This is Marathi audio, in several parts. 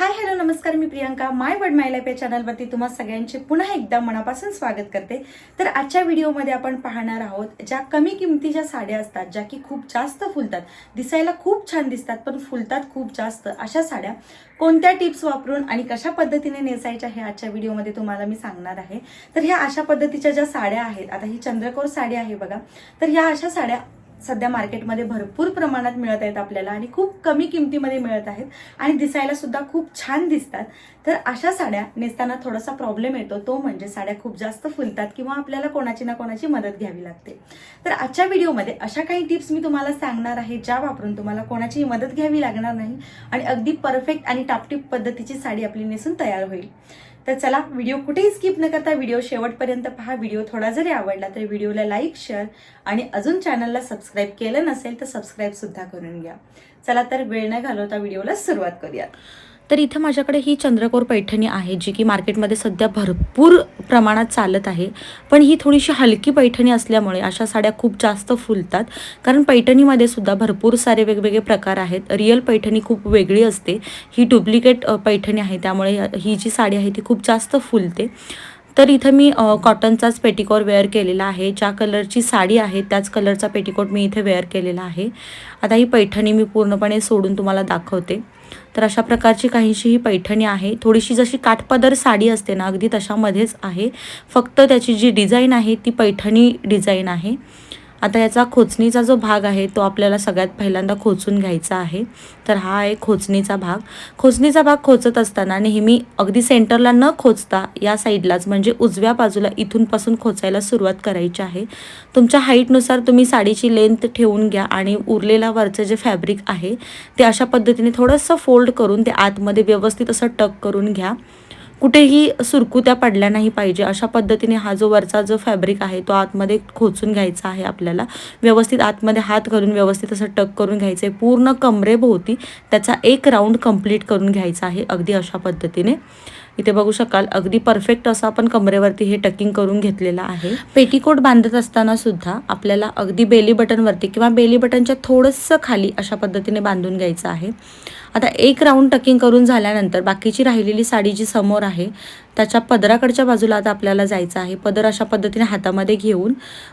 हाय हॅलो नमस्कार मी Priyanka. My word my life या चॅनलवरती तुम्हा सगळ्यांचे पुन्हा एकदा मनापासून स्वागत करते. तर आजच्या व्हिडिओमध्ये आपण पाहणार आहोत ज्या कमी किमतीच्या साड्या असतात ज्या की खूप जास्त फुलतात. दिसायला खूप छान दिसतात पण फुलतात खूप जास्त अशा साड्या कोणत्या टिप्स वापरून आणि कशा पद्धतीने नेसायच्या हे आजच्या व्हिडिओमध्ये तुम्हाला मी सांगणार आहे. तर ह्या अशा पद्धतीच्या ज्या साड्या आहेत आता ही चंद्रकोर साडी आहे बघा. तर ह्या अशा साड्या सध्या मार्केटमध्ये भरपूर प्रमाणात मिळत आहेत आपल्याला आणि खूप कमी किमतीमध्ये मिळत आहेत आणि दिसायला सुद्धा खूप छान दिसतात. तर अशा साड्या नेसताना थोडासा प्रॉब्लेम येतो. तो म्हणजे साड्या खूप जास्त फुलतात किंवा आपल्याला कोणाची ना कोणाची मदत घ्यावी लागते. तर आजच्या व्हिडिओमध्ये अशा काही टिप्स मी तुम्हाला सांगणार आहे ज्या वापरून तुम्हाला कोणाची मदत घ्यावी लागणार नाही आणि अगदी परफेक्ट आणि टापटीप पद्धतीची साडी आपली नेसून तयार होईल. तर चला व्हिडिओ कुठेही स्किप न करता व्हिडिओ शेवटपर्यंत पहा. व्हिडिओ थोडा जरी आवडला तर व्हिडिओला लाईक शेअर आणि अजून चॅनलला सबस्क्राईब केलं नसेल तर सबस्क्राईब सुद्धा करून घ्या. चला तर वेळ न घालवता व्हिडिओला सुरुवात करूयात. तर इथं माझ्याकडे ही चंद्रकोर पैठणी आहे जी की मार्केटमध्ये सध्या भरपूर प्रमाणात चालत आहे. पण ही थोडीशी हलकी पैठणी असल्यामुळे अशा साड्या खूप जास्त फुलतात. कारण पैठणीमध्ये सुद्धा भरपूर सारे वेगवेगळे प्रकार आहेत. रिअल पैठणी खूप वेगळी असते. ही डुप्लिकेट पैठणी आहे. त्यामुळे ही जी साडी आहे ती खूप जास्त फुलते. तर इथं मी कॉटनचाच पेटिकोट वेअर केलेला आहे. ज्या कलरची साडी आहे त्याच कलरचा पेटिकोट मी इथे वेअर केलेला आहे. आता ही पैठणी मी पूर्णपणे सोडून तुम्हाला दाखवते. तर अशा प्रकारची काहीशी ही पैठणी आहे. थोडीशी जशी काठपदर साडी असते ना अगदी तशामध्येच आहे. फक्त त्याची जी डिझाईन आहे ती पैठणी डिझाईन आहे. आता याचा खोचणीचा जो भाग आहे तो आपल्याला सगळ्यात पहिल्यांदा खोचून घ्यायचा आहे. तर हा आहे खोचणीचा भाग. खोचणीचा भाग खोचत असताना नेहमी अगदी सेंटरला न खोचता या साईडलाच म्हणजे उजव्या बाजूला इथूनपासून खोचायला सुरुवात करायची आहे. तुमच्या हाईटनुसार तुम्ही साडीची लेंथ ठेवून घ्या आणि उरलेला वरचं जे फॅब्रिक आहे ते अशा पद्धतीने थोडंसं फोल्ड करून ते आतमध्ये व्यवस्थित असं टक करून घ्या. कुठेही सुरकुत्या पडल्या नाही पाहिजे. अशा पद्धतीने हा जो वरचा जो फॅब्रिक आहे तो आतमध्ये खोचून घ्यायचा आहे आपल्याला. व्यवस्थित आतमध्ये हात घालून व्यवस्थित असं टक करून घ्यायचं. आहे पूर्ण कमरेभोवती त्याचा एक राऊंड कंप्लीट करून घ्यायचा आहे अगदी अशा पद्धतीने. इथे बघू शकाल अगदी परफेक्ट असं आपण कमरेवरती हे टकिंग करून घेतलेलं आहे. पेटीकोट बांधत असताना सुद्धा आपल्याला अगदी बेली बटनवरती किंवा बेली बटनच्या थोडंसं खाली अशा पद्धतीने बांधून घ्यायचं आहे. आता एक राऊंड टकिंग करून झाल्यानंतर बाकीची राहिलेली साडी जी समोर आहे त्याच्या पदराकडच्या बाजूला आता आपल्याला जायचं आहे. पदर अशा पद्धतीने हातामध्ये घेऊन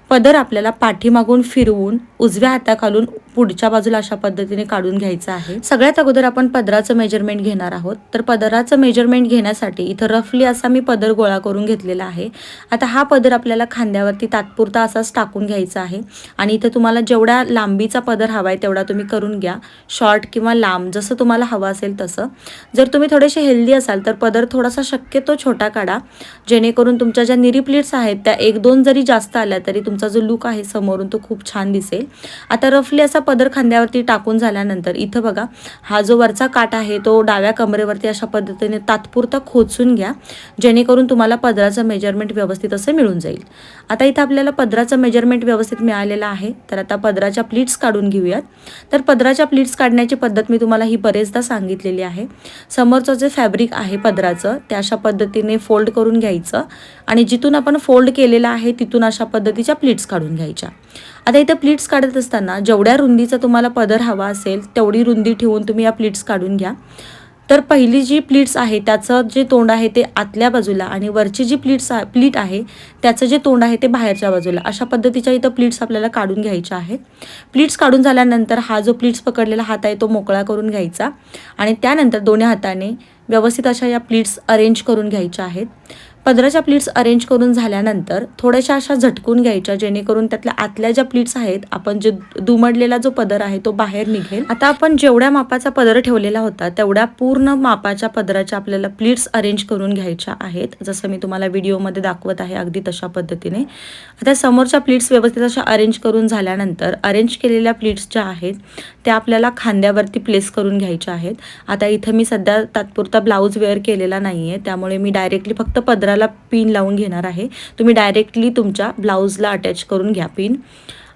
पदर आपल्याला पाठीमागून फिरवून उजव्या हाताखालून पुढच्या बाजूला अशा पद्धतीने काढून घ्यायचं आहे. सगळ्यात अगोदर आपण पदराचं मेजरमेंट घेणार आहोत. तर पदराचं मेजरमेंट घेण्यासाठी इथं रफली असा मी पदर गोळा करून घेतलेला आहे. आता हा पदर आपल्याला खांद्यावरती तात्पुरता असाच टाकून घ्यायचा आहे. आणि इथं तुम्हाला जेवढा लांबीचा पदर हवा आहे तेवढा तुम्ही करून घ्या. शॉर्ट किंवा लांब जसं तुम्हाला हवं असेल तसं. जर तुम्ही थोडेसे हेल्दी असाल तर पदर थोडासा शक्यतो छोटा काढा. जेणेकरून तुमच्या ज्या निरी प्लेट्स आहेत त्या एक दोन जरी जास्त आल्या तरी तुमचा जो लुक आहे समोरून तो खूप छान दिसेल. आता रफली असा पदर खांद्यावरती टाकून झाल्यानंतर इथं बघा हा जो वरचा काट आहे तो डाव्या कमरेवरती अशा पद्धतीने तात्पुरता खोचून घ्या. जेणेकरून तुम्हाला पदराचं मेजरमेंट व्यवस्थित असं मिळून जाईल. आता इथं आपल्याला पदराचं मेजरमेंट व्यवस्थित मिळालेलं आहे. तर आता पदराच्या प्लीट्स काढून घेऊयात. तर पदराच्या प्लीट्स काढण्याची पद्धत मी तुम्हाला ही बरेचदा सांगितलेली आहे. समोरचं जे फॅब्रिक आहे पदराचं ते अशा पद्धतीने फोल्ड करून घ्यायचं आणि जिथून आपण फोल्ड केलेलं आहे तिथून अशा पद्धतीच्या प्लीट्स काढून घ्यायच्या. आता इथे प्लीट्स काढत असताना जेवढ्या रुंदीचा तुम्हाला पदर हवा असेल तेवढी रुंदी ठेवून तुम्ही या प्लीट्स काढून घ्या. तर पहिली जी प्लीट्स आहे त्याचं जे तोंड आहे ते आतल्या बाजूला आणि वरची जी प्लीट्स प्लीट आहे त्याचं जे तोंड आहे ते बाहेरच्या बाजूला. अशा पद्धतीच्या इथं प्लीट्स आपल्याला काढून घ्यायच्या आहेत. प्लीट्स काढून झाल्यानंतर हा जो प्लीट्स पकडलेला हात आहे तो मोकळा करून घ्यायचा आणि त्यानंतर दोन्ही हाताने व्यवस्थित अशा या प्लीट्स अरेंज करून घ्यायच्या आहेत. पदराच्या प्लीट्स अरेंज करून झाल्यानंतर थोड्याशा अशा झटकून घ्यायच्या जेणेकरून त्यातल्या आतल्या ज्या प्लीट्स आहेत आपण जे दुमडलेला जो पदर आहे तो बाहेर निघेल. आता आपण जेवढ्या मापाचा पदर ठेवलेला होता तेवढ्या पूर्ण मापाच्या पदराच्या आपल्याला प्लीट्स अरेंज करून घ्यायच्या आहेत. जसं मी तुम्हाला व्हिडिओमध्ये दाखवत आहे अगदी तशा पद्धतीने. आता समोरच्या प्लीट्स व्यवस्थित अशा अरेंज करून झाल्यानंतर अरेंज केलेल्या प्लीट्स ज्या आहेत त्या आपल्याला खांद्यावरती प्लेस करून घ्यायच्या आहेत. आता इथं मी सध्या तात्पुरता ब्लाऊज वेअर केलेला नाही आहे त्यामुळे मी डायरेक्टली फक्त पदरा पदराला पिन लावून घेणार आहे. तुम्ही डायरेक्टली तुमच्या ब्लाऊजला अटॅच करून घ्या पिन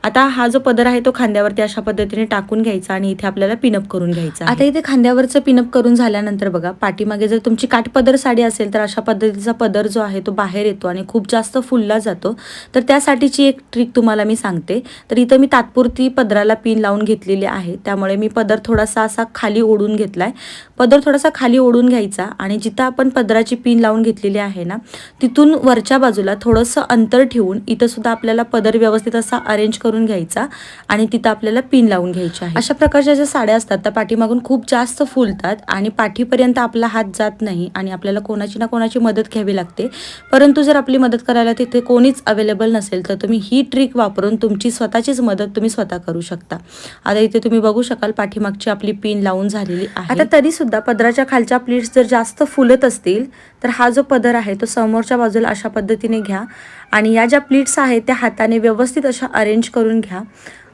आता हा जो पदर आहे तो खांद्यावरती अशा पद्धतीने टाकून घ्यायचा आणि इथे आपल्याला पिनअप करून घ्यायचा आता इथे खांद्यावरचं पिनअप करून झाल्यानंतर बघा पाठीमागे जर तुमची काठपदर साडी असेल तर अशा पद्धतीचा पदर जो आहे तो बाहेर येतो आणि खूप जास्त फुलला जातो. तर त्यासाठीची एक ट्रिक तुम्हाला मी सांगते. तर इथं मी तात्पुरती पदराला पिन लावून घेतलेली आहे. त्यामुळे मी पदर थोडासा असा खाली ओढून घेतलाय. पदर थोडासा खाली ओढून घ्यायचा आणि जिथं आपण पदराची पिन लावून घेतलेली आहे ना तिथून वरच्या बाजूला थोडंसं अंतर ठेवून इथं सुद्धा आपल्याला पदर व्यवस्थित असा अरेंज करून घ्यायचा आणि तिथं आपल्याला पिन लावून घ्यायची आहे. अशा प्रकारच्या ज्या साड्या असतात त्या पाठीमागून खूप जास्त फुलतात आणि पाठीपर्यंत आपला हात जात नाही आणि आपल्याला कोणाची ना कोणाची मदत घ्यावी लागते. परंतु जर आपली मदत करायला तिथे कोणीच अवेलेबल नसेल तर तुम्ही ही ट्रिक वापरून तुमची स्वतःचीच मदत तुम्ही स्वतः करू शकता. आता इथे तुम्ही बघू शकाल पाठीमागची आपली पिन लावून झालेली आहे. आता तरी सुद्धा पदराच्या खालच्या प्लेट्स जर जास्त फुलत असतील तर हा जो पदर आहे तो समोरच्या बाजूला अशा पद्धतीने घ्या आणि या ज्या प्लीट्स आहेत त्या हाताने व्यवस्थित अशा अरेंज करून करून घ्या.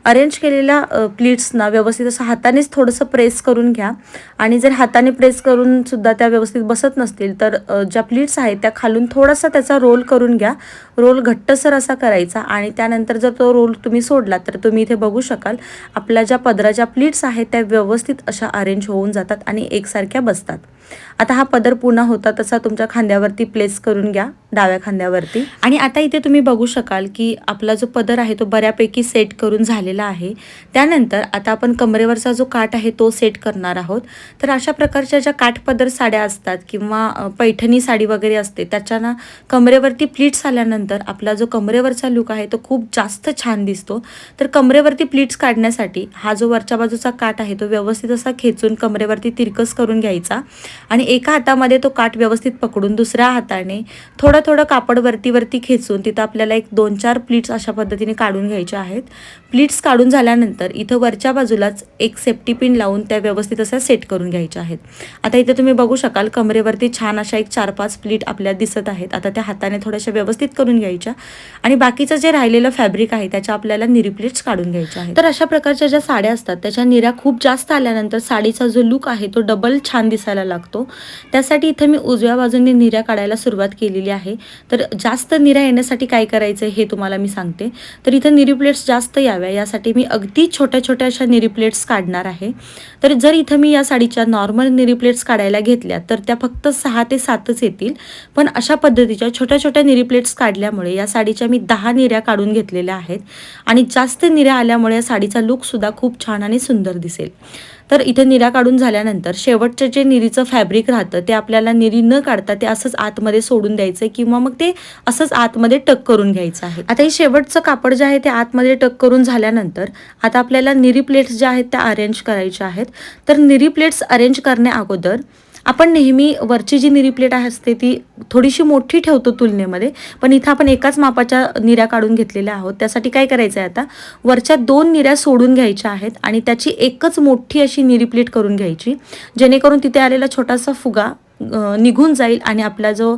अरेंज केलेल्या प्लीट्सना व्यवस्थित असं हातानेच थोडंसं प्रेस करून घ्या. आणि जर हाताने प्रेस करून सुद्धा त्या व्यवस्थित बसत नसतील तर ज्या प्लीट्स आहेत त्या खालून थोडासा त्याचा रोल करून घ्या. रोल घट्टसर असा करायचा आणि त्यानंतर जर तो रोल तुम्ही सोडला तर तुम्ही इथे बघू शकाल आपल्या ज्या पदराच्या प्लीट्स आहेत त्या व्यवस्थित अशा अरेंज होऊन जातात आणि एकसारख्या बसतात. आता हा पदर पुन्हा होता तसा तुमच्या खांद्यावरती प्लेस करून घ्या डाव्या खांद्यावरती. आणि आता इथे तुम्ही बघू शकाल की आपला जो पदर आहे तो बऱ्यापैकी सेट करून झाला झालेला आहे. त्यानंतर आता आपण कमरेवरचा जो काठ आहे तो सेट करणार आहोत. तर अशा प्रकारच्या ज्या काठपदर साड्या असतात किंवा पैठणी साडी वगैरे असते त्याच्यानं कमरेवरती प्लीट्स आल्यानंतर आपला जो कमरेवरचा लुक आहे तो खूप जास्त छान दिसतो. तर कमरेवरती प्लीट्स काढण्यासाठी हा जो वरच्या बाजूचा काठ आहे तो व्यवस्थित असा खेचून कमरेवरती तिरकस करून घ्यायचा आणि एका हातामध्ये तो काठ व्यवस्थित पकडून दुसऱ्या हाताने थोडं थोडं कापड वरती वरती खेचून तिथं आपल्याला एक दोन चार प्लीट्स अशा पद्धतीने काढून घ्यायच्या आहेत. प्लीट्स काढून झाल्यानंतर इथं वरच्या बाजूलाच एक सेफ्टी पिन लावून त्या व्यवस्थित असं सेट करून घ्यायच्या आहेत. आता इथे तुम्ही बघू शकाल कमरेवरती छान अशा एक चार पाच प्लीट आपल्या दिसत आहेत. आता त्या हाताने थोड्याशा व्यवस्थित करून घ्यायच्या. आणि बाकीचं जे राहिलेलं फॅब्रिक आहे त्याच्या आपल्याला निरीप्लेट्स काढून घ्यायच्या आहेत. तर अशा प्रकारच्या ज्या साड्या असतात त्याच्या निऱ्या खूप जास्त आल्यानंतर साडीचा जो लुक आहे तो डबल छान दिसायला लागतो. त्यासाठी इथं मी उजव्या बाजूने निऱ्या काढायला सुरुवात केलेली आहे. तर जास्त निऱ्या येण्यासाठी काय करायचं हे तुम्हाला मी सांगते. तर इथं निरी प्लेट्स जास्त याव्या. या यासाठी मी अगदी छोट्या छोट्या अशा निरी प्लेट्स काढणार आहे. तर जर इथं मी या साडीच्या नॉर्मल निरी प्लेट्स काढायला घेतल्या तर त्या फक्त सहा ते सातच येतील. पण अशा पद्धतीच्या छोट्या छोट्या निरी प्लेट्स काढल्यामुळे या साडीच्या मी दहा निऱ्या काढून घेतलेल्या आहेत. आणि जास्त निऱ्या आल्यामुळे या साडीचा लुकसुद्धा खूप छान आणि सुंदर दिसेल. तर इथे निऱ्या काढून झाल्यानंतर शेवटचं जे निरीचं फॅब्रिक राहतं ते आपल्याला निरी न काढता ते असंच आतमध्ये सोडून द्यायचं किंवा मग ते असंच आतमध्ये टक करून घ्यायचं आहे. आता हे शेवटचं कापड जे आहे ते आतमध्ये टक करून झाल्यानंतर आता आपल्याला निरी प्लेट्स ज्या आहेत त्या अरेंज करायच्या आहेत. तर निरी प्लेट्स अरेंज करण्या अगोदर आपण नेहमी वरची जी निरी प्लेट आहे असते ती थोडीशी मोठी ठेवतो तुलनेमध्ये पण इथं आपण एकाच मापाच्या निऱ्या काढून घेतलेल्या आहोत. त्यासाठी काय करायचं आहे आता? वरच्या दोन निऱ्या सोडून घ्यायच्या आहेत आणि त्याची एकच मोठी अशी निरी प्लेट करून घ्यायची जेणेकरून तिथे आलेला छोटासा फुगा निघून जाईल आणि आपला जो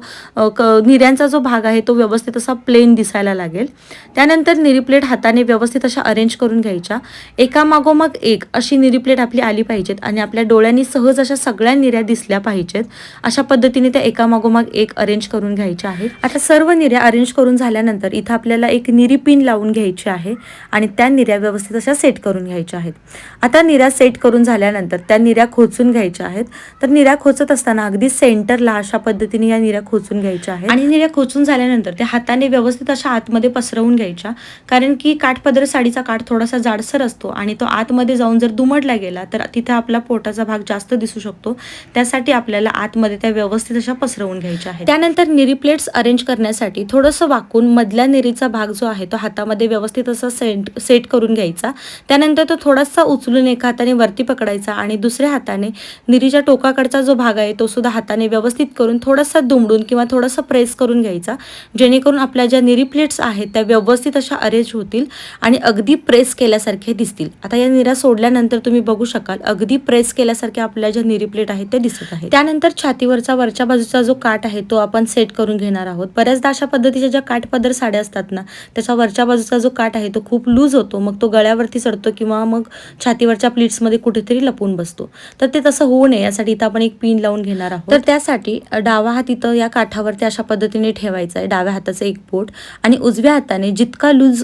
क निऱ्यांचा जो भाग आहे तो व्यवस्थित असा प्लेन दिसायला लागेल. त्यानंतर निरी प्लेट हाताने व्यवस्थित अशा अरेंज करून घ्यायच्या. एकामागोमाग एक अशी निरी प्लेट आपली आली पाहिजेत आणि आपल्या डोळ्यांनी सहज अशा सगळ्या निऱ्या दिसल्या पाहिजेत. अशा पद्धतीने त्या एकामागोमाग एक अरेंज करून घ्यायच्या आहेत. आता सर्व निऱ्या अरेंज करून झाल्यानंतर इथं आपल्याला एक निरी पिन लावून घ्यायची आहे आणि त्या निऱ्या व्यवस्थित अशा सेट करून घ्यायच्या आहेत. आता निऱ्या सेट करून झाल्यानंतर त्या निऱ्या खोचून घ्यायच्या आहेत. तर निऱ्या खोचत असताना अगदी सेंटरला अशा पद्धतीने या निऱ्या खोचून घ्यायच्या आहेत. आणि निऱ्या खोचून झाल्यानंतर त्या हाताने व्यवस्थित अशा आतमध्ये पसरवून घ्यायच्या. कारण की काठपदर साडीचा काठ थोडासा जाडसर असतो आणि तो आतमध्ये जाऊन जर दुमडला गेला तर तिथे आपला पोटाचा भाग जास्त दिसू शकतो. त्यासाठी आपल्याला आतमध्ये त्या व्यवस्थित अशा पसरवून घ्यायच्या आहेत. त्यानंतर निरी प्लेट्स अरेंज करण्यासाठी थोडंसं वाकून मधल्या निरीचा भाग जो आहे तो हातामध्ये व्यवस्थित असा सेंट सेट करून घ्यायचा. त्यानंतर तो थोडासा उचलून एका हाताने वरती पकडायचा आणि दुसऱ्या हाताने निरीच्या टोकाकडचा जो भाग आहे तो सुद्धा हाताने व्यवस्थित करून थोडासा दुमडून किंवा थोडासा प्रेस करून घ्यायचा. जेणेकरून आपल्या ज्या निरी प्लेट्स आहेत त्या व्यवस्थित अशा अरेंज होतील आणि अगदी प्रेस केल्यासारखे दिसतील. आता या निरा सोडल्यानंतर तुम्ही बघू शकाल अगदी प्रेस केल्यासारख्या आपल्या ज्या निरी प्लेट आहेत ते दिसत आहेत. त्यानंतर छातीवरचा वरच्या बाजूचा जो काठ आहे तो आपण सेट करून घेणार आहोत. बऱ्याचदा अशा पद्धतीच्या ज्या काठपदर साड्या असतात ना त्याचा वरच्या बाजूचा जो काठ आहे तो खूप लूज होतो. मग तो गळ्यावरती चढतो किंवा मग छातीवरच्या प्लेट्समध्ये कुठेतरी लपून बसतो. तर ते तसं होऊ नये. यासाठी इथं आपण एक पिन लावून घेणार आहोत. तर त्यासाठी डावा हात इथं या काठावरती अशा पद्धतीने ठेवायचा आहे. डाव्या हाताचं एक बोट आणि उजव्या हाताने जितका लूज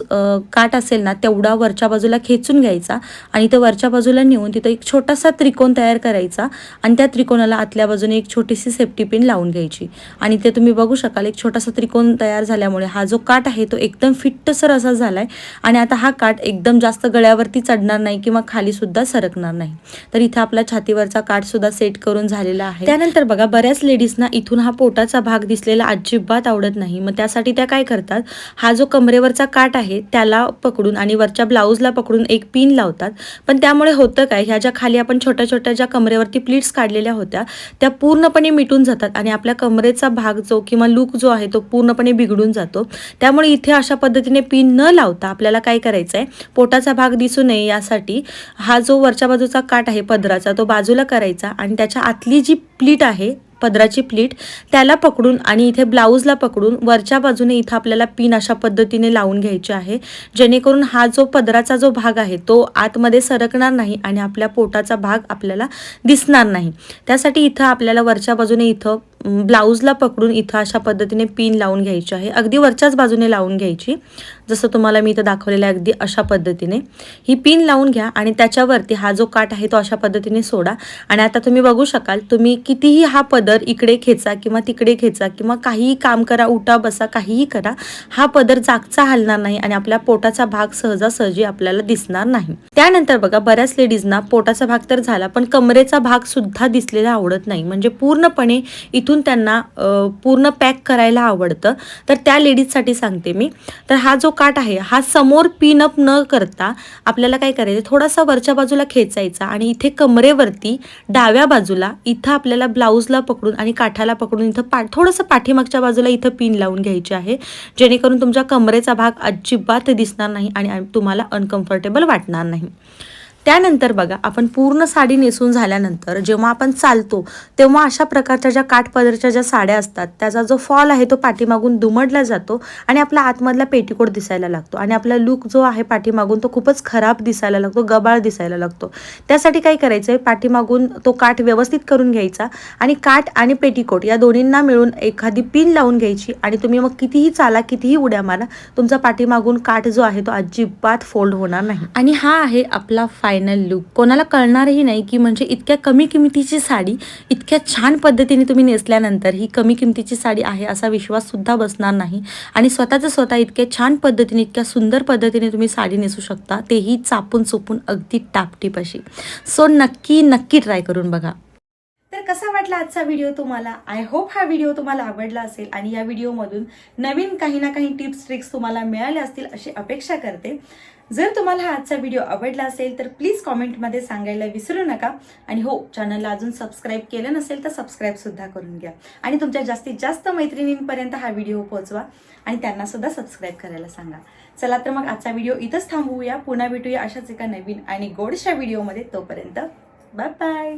काठ असेल ना तेवढा वरच्या बाजूला खेचून घ्यायचा आणि ते वरच्या बाजूला नेऊन तिथं एक छोटासा त्रिकोण तयार करायचा आणि त्या त्रिकोणाला आतल्या बाजूने एक छोटीशी सेफ्टी पिन लावून घ्यायची. आणि ते तुम्ही बघू शकाल एक छोटासा त्रिकोण तयार झाल्यामुळे हा जो काठ आहे तो एकदम फिट्टसर असा झालाय आणि आता हा काठ एकदम जास्त गळ्यावरती चढणार नाही किंवा खाली सुद्धा सरकणार नाही. तर इथे आपला छातीवरचा काठ सुद्धा सेट करून झालेला आहे. त्यानंतर बघा बघा बऱ्याच लेडीजना इथून हा पोटाचा भाग दिसलेला अजिबात आवडत नाही. मग त्यासाठी त्या काय करतात? हा जो कमरेवरचा काठ आहे त्याला पकडून आणि वरच्या ब्लाऊजला पकडून एक पिन लावतात. पण त्यामुळे होतं काय? ह्या ज्या खाली आपण छोट्या छोट्या ज्या कमरेवरती प्लीट्स काढलेल्या होत्या त्या पूर्णपणे मिटून जातात आणि आपल्या कमरेचा भाग जो किंवा लूक जो आहे तो पूर्णपणे बिघडून जातो. त्यामुळे इथे अशा पद्धतीने पिन न लावता आपल्याला काय करायचं आहे पोटाचा भाग दिसू नये यासाठी हा जो वरच्या बाजूचा काठ आहे पदराचा तो बाजूला करायचा आणि त्याच्या आतली जी प्लीट आहे पदराची प्लीट त्याला पकडून आणि इथे ब्लाऊजला पकडून वरच्या बाजूने इथं आपल्याला पिन अशा पद्धतीने लावून घ्यायची आहे. जेणेकरून हा जो पदराचा जो भाग आहे तो आतमध्ये सरकणार नाही आणि आपल्या पोटाचा भाग आपल्याला दिसणार नाही. त्यासाठी इथं आपल्याला वरच्या बाजूने इथं ब्लाऊजला पकडून इथं अशा पद्धतीने पिन लावून घ्यायची आहे. अगदी वरच्याच बाजूने लावून घ्यायची. जसं तुम्हाला मी इथं दाखवलेलं आहे अगदी अशा पद्धतीने. ही पिन लावून घ्या आणि त्याच्यावरती हा जो काठ आहे तो अशा पद्धतीने सोडा. आणि आता तुम्ही बघू शकाल तुम्ही कितीही हा पदर इकडे खेचा किंवा तिकडे खेचा किंवा काहीही काम करा उठा बसा काहीही करा हा पदर जागचा हलणार नाही आणि आपल्या पोटाचा भाग सहजासहजी आपल्याला दिसणार नाही. त्यानंतर बघा बऱ्याच लेडीजना पोटाचा भाग तर झाला पण कमरेचा भाग सुद्धा दिसलेला आवडत नाही. म्हणजे पूर्णपणे इथून त्यांना पूर्ण पॅक करायला आवडतं. तर त्या लेडीजसाठी सांगते मी. तर हा जो काठ आहे हा समोर पिन अप न करता आपल्याला काय करायचं थोडासा वरच्या बाजूला खेचायचा आणि इथे कमरेवरती डाव्या बाजूला इथं आपल्याला ब्लाऊजला पकडून आणि काठाला पकडून इथं पा थोडंसं पाठीमागच्या बाजूला इथं पिन लावून घ्यायची आहे. जेणेकरून तुमच्या कमरेचा भाग अजिबात दिसणार नाही आणि तुम्हाला अनकम्फर्टेबल वाटणार नाही. त्यानंतर बघा आपण पूर्ण साडी नेसून झाल्यानंतर जेव्हा आपण चालतो तेव्हा अशा प्रकारच्या ज्या काठपदरच्या ज्या साड्या असतात त्याचा जो फॉल आहे तो पाठीमागून दुमडला जातो आणि आपला आतमधला पेटीकोट दिसायला लागतो आणि आपला लुक जो आहे पाठीमागून तो खूपच खराब दिसायला लागतो गबाळ दिसायला लागतो. त्यासाठी काय करायचं आहे पाठीमागून तो काठ व्यवस्थित करून घ्यायचा आणि काठ आणि पेटीकोट या दोन्हींना मिळून एखादी पिन लावून घ्यायची आणि तुम्ही मग कितीही चाला कितीही उड्या मारा तुमचा पाठीमागून काठ जो आहे तो अजिबात फोल्ड होणार नाही. आणि हा आहे आपला फाय फायनल लुक कोणाला कळणारही नाही की म्हणजे इतक्या कमी किमतीची साडी इतक्या छान पद्धतीने तुम्ही नेसल्यानंतर ही कमी किमतीची साडी आहे असा विश्वास सुद्धा बसणार नाही. आणि स्वतःचं स्वतः इतक्या छान पद्धतीने इतक्या सुंदर पद्धतीने तुम्ही साडी नेसू शकता तेही चापून चुपून अगदी टापटीप अशी. सो नक्की नक्की ट्राय करून बघा. तर कसा वाटला आजचा व्हिडिओ तुम्हाला? आय होप हा व्हिडिओ तुम्हाला आवडला असेल आणि या व्हिडिओमधून नवीन काही ना काही टिप्स ट्रिक्स तुम्हाला मिळाल्या असतील अशी अपेक्षा करते. जर तुम्हाला हा आजचा व्हिडिओ आवडला असेल तर प्लीज कॉमेंटमध्ये सांगायला विसरू नका. आणि हो चॅनलला अजून सबस्क्राईब केलं नसेल तर सबस्क्राईब सुद्धा करून घ्या. आणि तुमच्या जास्तीत जास्त मैत्रिणींपर्यंत हा व्हिडिओ पोहोचवा आणि त्यांनासुद्धा सबस्क्राईब करायला सांगा. चला तर मग आजचा व्हिडिओ इथंच थांबवूया. पुन्हा भेटूया अशाच एका नवीन आणि गोडशा व्हिडिओमध्ये तोपर्यंत बाय बाय